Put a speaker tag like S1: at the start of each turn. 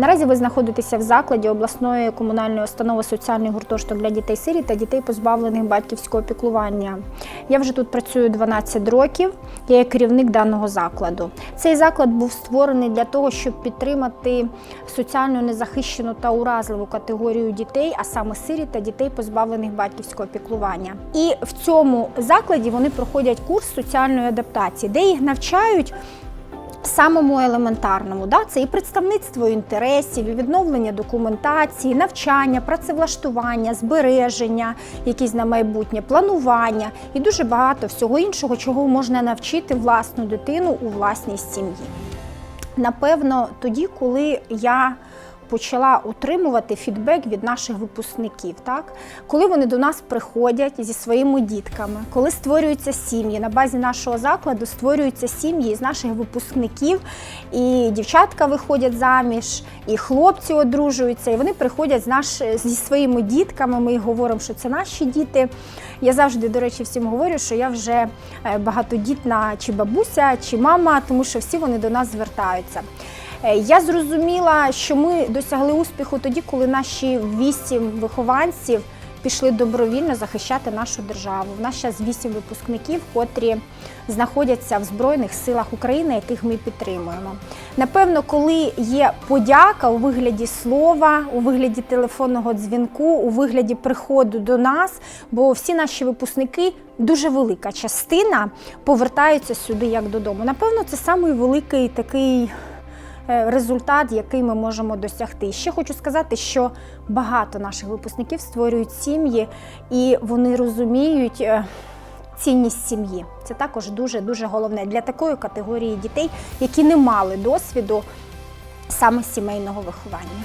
S1: Наразі ви знаходитеся в закладі обласної комунальної установи соціальний гуртожиток для дітей сиріт та дітей, позбавлених батьківського піклування. Я вже тут працюю 12 років. Я є керівник даного закладу. Цей заклад був створений для того, щоб підтримати соціально незахищену та уразливу категорію дітей, а саме сиріт та дітей, позбавлених батьківського піклування. І в цьому закладі вони проходять курс соціальної адаптації, де їх навчають самому елементарному. Да? Це і представництво інтересів, і відновлення документації, навчання, працевлаштування, збереження, якісь на майбутнє, планування і дуже багато всього іншого, чого можна навчити власну дитину у власній сім'ї. Напевно, тоді, коли я почала отримувати фідбек від наших випускників, так коли вони до нас приходять зі своїми дітками, коли створюються сім'ї на базі нашого закладу, створюються сім'ї з наших випускників, і дівчатка виходять заміж, і хлопці одружуються, і вони приходять з наш зі своїми дітками. Ми говоримо, що це наші діти. Я завжди, до речі, всім говорю, що я вже е, багатодітна чи бабуся, чи мама, тому що всі вони до нас звертаються. Е, Я зрозуміла, що ми досягли успіху тоді, коли наші вісім вихованців пішли добровільно захищати нашу державу. В нас зараз вісім випускників, котрі знаходяться в Збройних силах України, яких ми підтримуємо. Напевно, коли є подяка у вигляді слова, у вигляді телефонного дзвінку, у вигляді приходу до нас, бо всі наші випускники. Дуже велика частина повертаються сюди як додому. Напевно, це самий великий такий результат, який ми можемо досягти. Ще хочу сказати, що багато наших випускників створюють сім'ї і вони розуміють. е, Цінність сім'ї це також дуже дуже головне для такої категорії дітей, які не мали досвіду саме сімейного виховання.